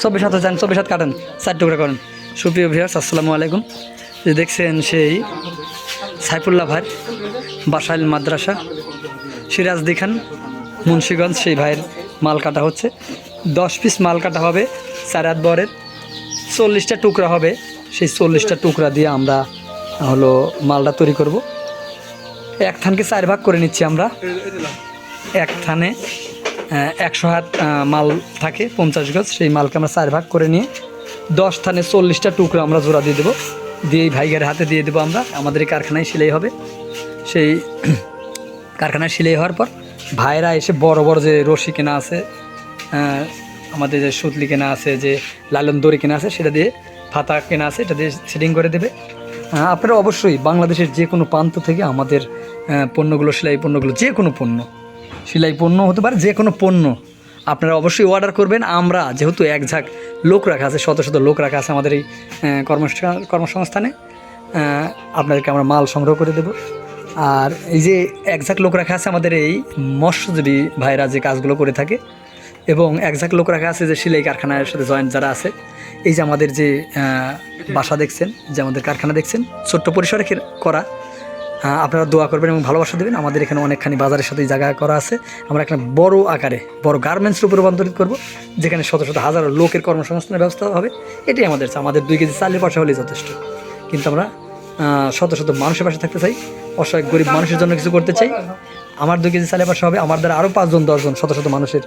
চব্বিশ হাতে চান চব্বিশ হাত কাটেন, চার টুকরা করেন। সুপ্রিয় ভিউয়ার্স আসসালামু আলাইকুম। যে দেখছেন সেই সাইফুল্লাহ ভাই বাসাইল মাদ্রাসা সিরাজদি খান মুন্সীগঞ্জ, সেই ভাইয়ের মাল কাটা হচ্ছে। দশ পিস মাল কাটা হবে, চার হাত বরের। চল্লিশটা টুকরা হবে, সেই চল্লিশটা টুকরা দিয়ে আমরা হলো মালটা তৈরি করব। এক থানকে চার ভাগ করে নিচ্ছি আমরা। এক থানে একশো হাত মাল থাকে, পঞ্চাশ গজ, সেই মালকে আমরা চার ভাগ করে নিয়ে দশ থানে চল্লিশটা টুকরো আমরা জোড়া দিয়ে দেবো। দিয়ে ভাইগের হাতে দিয়ে দেবো আমরা। আমাদের এই কারখানায় সেলাই হবে। সেই কারখানায় সেলাই হওয়ার পর ভাইরা এসে বড় বড় যে রশি কেনা আছে আমাদের যে সুতলি কেনা আছে, যে লালন দড়ি কেনা আছে, সেটা দিয়ে ফাতা কেনা আছে, এটা দিয়ে সেটিং করে দেবে। আপনারা অবশ্যই বাংলাদেশের যে কোনো প্রান্ত থেকে আমাদের পণ্যগুলো, সেলাই পণ্যগুলো, যে কোনো পণ্য সেলাই পণ্য হতে পারে, যে কোনো পণ্য। আপনারা অবশ্যই অর্ডার করবেন, আমরা যেহেতু এক ঝাঁক লোক রাখা আছে, শত শত লোক রাখা আছে আমাদের এই কর্মসংস্থানে আপনাদেরকে আমরা মাল সংগ্রহ করে দেব। আর এই যে এক ঝাঁক লোক রাখা আছে আমাদের এই মৎস্যজীবী ভাইরা যে কাজগুলো করে থাকে, এবং এক ঝাঁক লোক রাখা আছে যে সেলাই কারখানার সাথে জয়েন্ট যারা আছে, এই যে আমাদের যে বাসা দেখছেন, যে আমাদের কারখানা দেখছেন, ছোট্ট পরিসরে করা আপনারা দোয়া করবেন এবং ভালোবাসা দেবেন। আমাদের এখানে অনেকখানি বাজারের সাথে জায়গা করা আছে। আমরা এখানে বড় আকারে বড় গার্মেন্টস রূপে রূপান্তরিত করব যেখানে শত শত হাজারো লোকের কর্মসংস্থানের ব্যবস্থা হবে। এটাই আমাদের। আমাদের দুই কেজি চালের পয়সা হলেই যথেষ্ট। কিন্তু আমরা শত শত মানুষের পাশে থাকতে চাই। অসহায় গরিব মানুষের জন্য কিছু করতে চাই। আমার দুই কেজি চালের পয়সা হবে। আমার দ্বারা আরও পাঁচজন দশজন শত শত মানুষের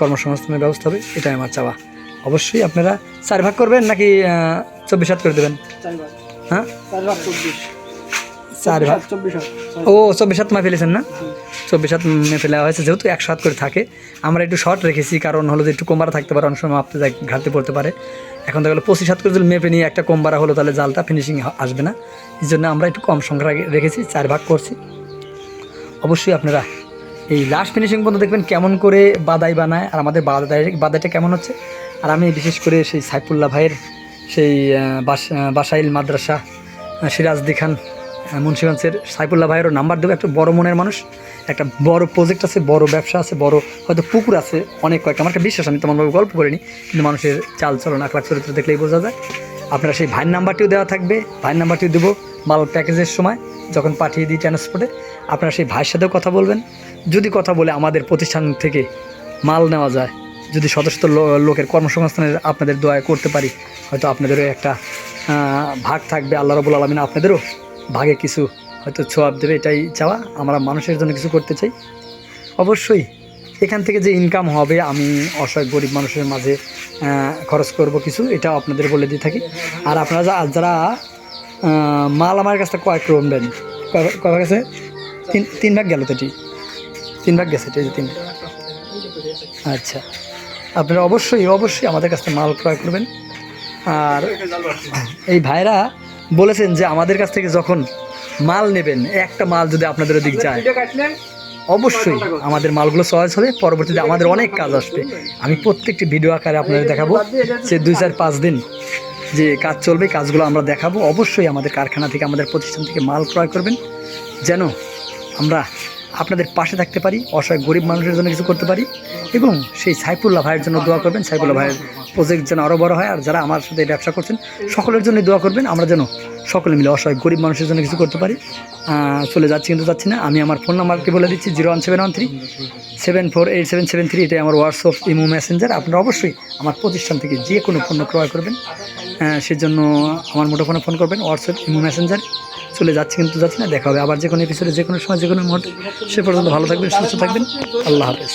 কর্মসংস্থানের ব্যবস্থা হবে। এটাই আমার চাওয়া। অবশ্যই আপনারা চার ভাগ করবেন নাকি চব্বিশ হাত করে দেবেন? হ্যাঁ? চার ভাগ। ও, চব্বিশ হাত মা ফেলেছেন না? চব্বিশ হাত মে ফেলা হয়েছে, যেহেতু একশো হাত করে থাকে। আমরা একটু শর্ট রেখেছি, কারণ হলো যে একটু কোম্বারা থাকতে পারে, অনেক সময় যাই, ঘাটতে পড়তে পারে। এখন দেখা গেলো পঁচিশ হাত করে যদি মেপে নিয়ে একটা কোম্বারা হলো, তাহলে জালটা ফিনিশিং আসবে না। এই জন্য আমরা একটু কম সংখ্যা রেখে- রেখেছি, চার ভাগ করছি। অবশ্যই আপনারা এই লাস্ট ফিনিশিং পর্যন্ত দেখবেন কেমন করে বাদাই বানায়, আর আমাদের বাদাই বাদাইটা কেমন হচ্ছে। আর আমি বিশেষ করে সেই সাইফুল্লাহ ভাইয়ের সেই বাসাইল মাদ্রাসা সিরাজদি খান মুন্সিগঞ্জের সাইফুল্লাহ ভাইয়েরও নাম্বার দেবো। একটা বড় মনের মানুষ, একটা বড় প্রজেক্ট আছে, বড় ব্যবসা আছে, বড় হয়তো পুকুর আছে, অনেক কয়েকটা। আমার একটা বিশ্বাস, আমি তেমনভাবে গল্প করিনি, কিন্তু মানুষের চাল চলন আখলাখ চরিত্র দেখলেই বোঝা যায়। আপনারা সেই ভাইয়ের নাম্বারটিও দেওয়া থাকবে। ভাইয়ের নাম্বারটিও দেবো মাল প্যাকেজের সময়, যখন পাঠিয়ে দিই ট্রান্সপোর্টে আপনারা সেই ভাইয়ের সাথেও কথা বলবেন। যদি কথা বলে আমাদের প্রতিষ্ঠান থেকে মাল নেওয়া যায়, যদি শত লোকের কর্মসংস্থানের আপনাদের দয়া করতে পারি, হয়তো আপনাদেরও একটা ভাগ থাকবে। আল্লাহ রবুল আলমিন আপনাদেরও ভাগে কিছু হয়তো ছোয়াব দেবে, এটাই চাওয়া। আমরা মানুষের জন্য কিছু করতে চাই। অবশ্যই, এখান থেকে যে ইনকাম হবে, আমি অসহায় গরিব মানুষের মাঝে খরচ করব কিছু এটা আপনাদের বলে দিয়ে থাকি। আর আপনারা যারা মাল আমার কাছে কয়েক করবেন কয় কয় ভাগ আছে? তিন তিন ভাগ গেল তো এটি? তিন ভাগ গেছে এটি তিন। আচ্ছা আপনারা অবশ্যই অবশ্যই আমাদের কাছ থেকে মাল ক্রয় করবেন। আর এই ভাইরা বলেছেন যে আমাদের কাছ থেকে যখন মাল নেবেন একটা মাল যদি আপনাদের ওদিক যায় অবশ্যই আমাদের মালগুলো সহজ হবে পরবর্তীতে আমাদের অনেক কাজ আসবে। আমি প্রত্যেকটি ভিডিও আকারে আপনাদের দেখাবো যে দুই চার পাঁচ দিন যে কাজ চলবে কাজগুলো আমরা দেখাবো। অবশ্যই আমাদের কারখানা থেকে আমাদের প্রতিষ্ঠান থেকে মাল ক্রয় করবেন যেন আমরা আপনাদের পাশে থাকতে পারি, অসহায় গরিব মানুষের জন্য কিছু করতে পারি এবং সেই সাইফুল্লাহ ভাইয়ের জন্য দোয়া করবেন। সাইফুল্লাহ ভাইয়ের প্রজেক্ট যেন আরও বড় হয়, আর যারা আমার সাথে ব্যবসা করছেন, সকলের জন্য দোয়া করবেন। আমরা যেন সকলে মিলে অসহায় গরিব মানুষের জন্য কিছু করতে পারি। চলে যাচ্ছি কিন্তু যাচ্ছি না। আমি আমার ফোন নাম্বারটি বলে দিচ্ছি, zero one seven one three seven four eight seven seven three. এটাই আমার হোয়াটসঅ্যাপ ইমো মেসেঞ্জার আপনারা অবশ্যই আমার প্রতিষ্ঠান থেকে যে কোনো পণ্য ক্রয় করবেন। সেজন্য আমার মুঠোফোনে ফোন করবেন হোয়াটসঅ্যাপ ইমো মেসেঞ্জার চলে যাচ্ছে কিন্তু যাচ্ছি না, দেখা হবে আবার যে কোনো এপিসোডে যে কোনো সময় যে কোনো মুহূর্তে। সে পর্যন্ত ভালো থাকবেন, সুস্থ থাকবেন, আল্লাহ হাফেজ।